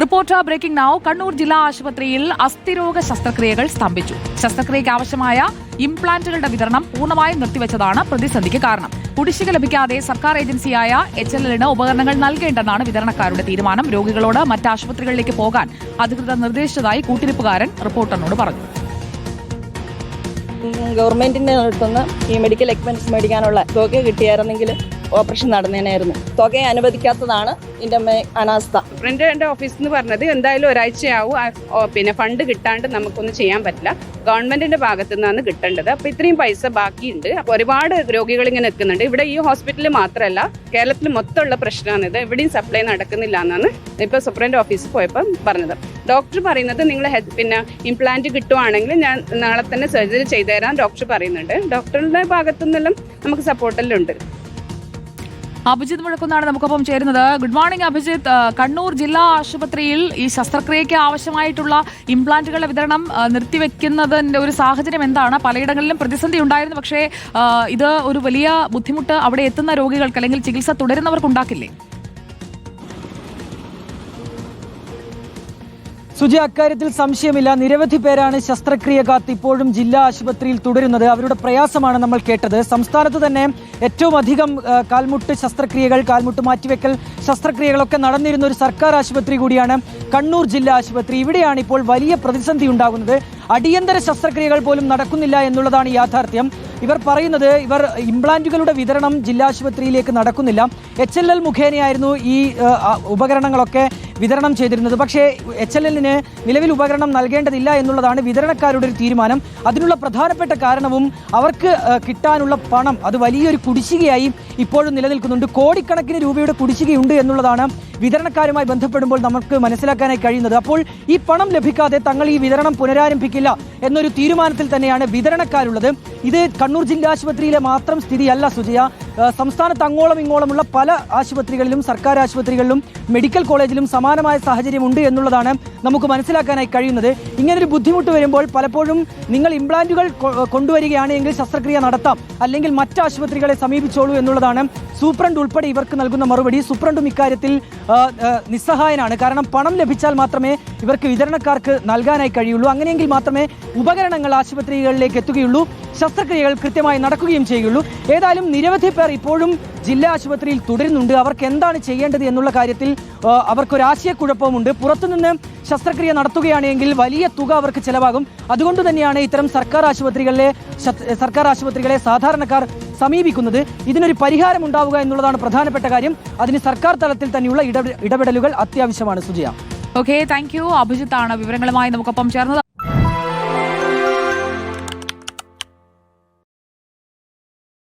Reporter breaking now Kannur ജില്ലാ ആശുപത്രിയിൽ അസ്ഥിരോഗ ശസ്ത്രക്രിയകൾ സ്തംഭിച്ചു. ശസ്ത്രക്രിയയ്ക്ക് ആവശ്യമായ ഇംപ്ലാന്റുകളുടെ വിതരണം പൂർണമായും നിർത്തിവെച്ചതാണ് പ്രതിസന്ധിക്ക് കാരണം. കുടിശ്ശിക ലഭിക്കാതെ സർക്കാർ ഏജൻസിയായ എച്ച് എൽ എല്ലിന് ഉപകരണങ്ങൾ നൽകേണ്ടെന്നാണ് വിതരണക്കാരുടെ തീരുമാനം. രോഗികളോട് മറ്റ് ആശുപത്രികളിലേക്ക് പോകാൻ അധികൃതർ നിർദ്ദേശിച്ചതായി കൂട്ടിരിപ്പുകാരൻ റിപ്പോർട്ടറിനോട് പറഞ്ഞു. ഗവൺമെന്റിന്റെ നടത്തുന്ന ഈ മെഡിക്കൽ എക്യുപ്മെന്റ്സ് മേടിക്കാനുള്ള തുക കിട്ടിയായിരുന്നെങ്കിൽ ഓപ്പറേഷൻ നടന്നേനായിരുന്നു. തുക അനുവദിക്കാത്തതാണ് ഇതിന്റെ അനാസ്ഥ അനാസ്ഥ. എന്റെ ഓഫീസ് എന്ന് പറഞ്ഞത് എന്തായാലും ഒരാഴ്ചയാവും. പിന്നെ ഫണ്ട് കിട്ടാണ്ട് നമുക്കൊന്നും ചെയ്യാൻ പറ്റില്ല. ഗവൺമെന്റിന്റെ ഭാഗത്തു നിന്നാണ് കിട്ടേണ്ടത്. അപ്പൊ ഇത്രയും പൈസ ബാക്കിയുണ്ട്. അപ്പൊ ഒരുപാട് രോഗികൾ ഇങ്ങനെ നിൽക്കുന്നുണ്ട്. ഇവിടെ ഈ ഹോസ്പിറ്റലിൽ മാത്രമല്ല കേരളത്തിൽ മൊത്തമുള്ള പ്രശ്നമാണ് ഇത്. എവിടെയും സപ്ലൈ നടക്കുന്നില്ല എന്നാണ് ഇപ്പൊ സൂപ്രണ്ട് ഓഫീസിൽ പോയപ്പോൾ പറഞ്ഞത്. ഡോക്ടർ പറയുന്നത് നിങ്ങൾ പിന്നെ ഇംപ്ലാന്റ് കിട്ടുവാണെങ്കിൽ ഞാൻ നാളെ തന്നെ സർജറി ചെയ്തു തരാൻ ഡോക്ടർ പറയുന്നുണ്ട്. ഡോക്ടറുടെ ഭാഗത്തു നിന്നെല്ലാം നമുക്ക് സപ്പോർട്ടെല്ലാം ഉണ്ട്. അഭിജിത്ത് മുഴക്കുന്നാണ് നമുക്കൊപ്പം ചേരുന്നത്. Good morning Abhijith. കണ്ണൂർ ജില്ലാ ആശുപത്രിയിൽ ഈ ശസ്ത്രക്രിയയ്ക്ക് ആവശ്യമായിട്ടുള്ള ഇംപ്ലാന്റുകളുടെ വിതരണം നിർത്തിവെക്കുന്നതിന്റെ ഒരു സാഹചര്യം എന്താണ്? പലയിടങ്ങളിലും പ്രതിസന്ധി ഉണ്ടായിരുന്നു. പക്ഷേ ഇത് ഒരു വലിയ ബുദ്ധിമുട്ട് അവിടെ എത്തുന്ന രോഗികൾക്ക് അല്ലെങ്കിൽ ചികിത്സ തുടരുന്നവർക്ക് ഉണ്ടാക്കില്ലേ? സുജി അക്കാര്യത്തിൽ സംശയമില്ല. നിരവധി പേരാണ് ശസ്ത്രക്രിയ കാത്ത് ഇപ്പോഴും ജില്ലാ ആശുപത്രിയിൽ തുടരുന്നത്. അവരുടെ പ്രയാസമാണ് നമ്മൾ കേട്ടത്. സംസ്ഥാനത്ത് തന്നെ ഏറ്റവും അധികം കാൽമുട്ട് ശസ്ത്രക്രിയകൾ കാൽമുട്ട് മാറ്റിവെക്കൽ ശസ്ത്രക്രിയകളൊക്കെ നടന്നിരുന്ന ഒരു സർക്കാർ ആശുപത്രി കൂടിയാണ് കണ്ണൂർ ജില്ലാ ആശുപത്രി. ഇവിടെയാണ് ഇപ്പോൾ വലിയ പ്രതിസന്ധി ഉണ്ടാകുന്നത്. അടിയന്തര ശസ്ത്രക്രിയകൾ പോലും നടക്കുന്നില്ല എന്നുള്ളതാണ് യാഥാർത്ഥ്യം. ഇവർ പറയുന്നത് ഇവർ ഇംപ്ലാന്റുകളുടെ വിതരണം ജില്ലാ ആശുപത്രിയിലേക്ക് നടക്കുന്നില്ല. എച്ച് എൽ എൽ മുഖേനയായിരുന്നു ഈ ഉപകരണങ്ങളൊക്കെ വിതരണം ചെയ്തിരുന്നത്. പക്ഷേ എച്ച് എൽ എല്ലിന് നിലവിൽ ഉപകരണം നൽകേണ്ടതില്ല എന്നുള്ളതാണ് വിതരണക്കാരുടെ ഒരു തീരുമാനം. അതിനുള്ള പ്രധാനപ്പെട്ട കാരണവും അവർക്ക് കിട്ടാനുള്ള പണം അത് വലിയൊരു കുടിശ്ശികയായി ഇപ്പോഴും നിലനിൽക്കുന്നുണ്ട്. കോടിക്കണക്കിന് രൂപയുടെ കുടിശ്ശികയുണ്ട് എന്നുള്ളതാണ് വിതരണക്കാരുമായി ബന്ധപ്പെടുമ്പോൾ നമുക്ക് മനസ്സിലാക്കാനായി കഴിയുന്നത്. അപ്പോൾ ഈ പണം ലഭിക്കാതെ തങ്ങൾ ഈ വിതരണം പുനരാരംഭിക്കില്ല എന്നൊരു തീരുമാനത്തിൽ തന്നെയാണ് വിതരണക്കാരുള്ളത്. ഇത് കണ്ണൂർ ജില്ലാ ആശുപത്രിയിലെ മാത്രം സ്ഥിതിയല്ല സുജയ. സംസ്ഥാനത്ത് അങ്ങോളം ഇങ്ങോളമുള്ള പല ആശുപത്രികളിലും സർക്കാർ ആശുപത്രികളിലും മെഡിക്കൽ കോളേജിലും സമാനമായ സാഹചര്യമുണ്ട് എന്നുള്ളതാണ് നമുക്ക് മനസ്സിലാക്കാനായി കഴിയുന്നത്. ഇങ്ങനൊരു ബുദ്ധിമുട്ട് വരുമ്പോൾ പലപ്പോഴും നിങ്ങൾ ഇംപ്ലാന്റുകൾ കൊണ്ടുവരികയാണെങ്കിൽ ശസ്ത്രക്രിയ നടത്താം. അല്ലെങ്കിൽ മറ്റ് ആശുപത്രികളെ സമീപിച്ചോളൂ എന്നുള്ളതാണ് സൂപ്രണ്ട് ഉൾപ്പെടെ ഇവർക്ക് നൽകുന്ന മറുപടി. സൂപ്രണ്ടും ഇക്കാര്യത്തിൽ നിസ്സഹായനാണ്. കാരണം പണം ലഭിച്ചാൽ മാത്രമേ ഇവർക്ക് വിതരണക്കാർക്ക് നൽകാനായി കഴിയുള്ളൂ. അങ്ങനെയെങ്കിൽ മാത്രമേ ഉപകരണങ്ങൾ ആശുപത്രികളിലേക്ക് എത്തുകയുള്ളൂ. ശസ്ത്രക്രിയകൾ കൃത്യമായി നടക്കുകയും ചെയ്യുള്ളൂ. ഏതായാലും നിരവധി പേർ ഇപ്പോഴും ജില്ലാ ആശുപത്രിയിൽ തുടരുന്നുണ്ട്. അവർക്ക് എന്താണ് ചെയ്യേണ്ടത് എന്നുള്ള കാര്യത്തിൽ അവർക്കൊരു ആശയക്കുഴപ്പമുണ്ട് പുറത്തുനിന്ന് ശസ്ത്രക്രിയ നടത്തുകയാണെങ്കിൽ വലിയ തുക അവർക്ക് ചെലവാകും. അതുകൊണ്ട് തന്നെയാണ് ഇത്തരം സർക്കാർ ആശുപത്രികളിലെ സർക്കാർ ആശുപത്രികളെ സാധാരണക്കാർ സമീപിക്കുന്നത്. ഇതിനൊരു പരിഹാരം ഉണ്ടാവുക എന്നുള്ളതാണ് പ്രധാനപ്പെട്ട കാര്യം. അതിന് സർക്കാർ തലത്തിൽ തന്നെയുള്ള ഇടപെ- ഇടപെടലുകൾ അത്യാവശ്യമാണ്. സുജയ. ഓക്കെ താങ്ക് യു അഭിജിത്താണ് വിവരങ്ങളുമായി നമുക്കൊപ്പം ചേർന്നത്.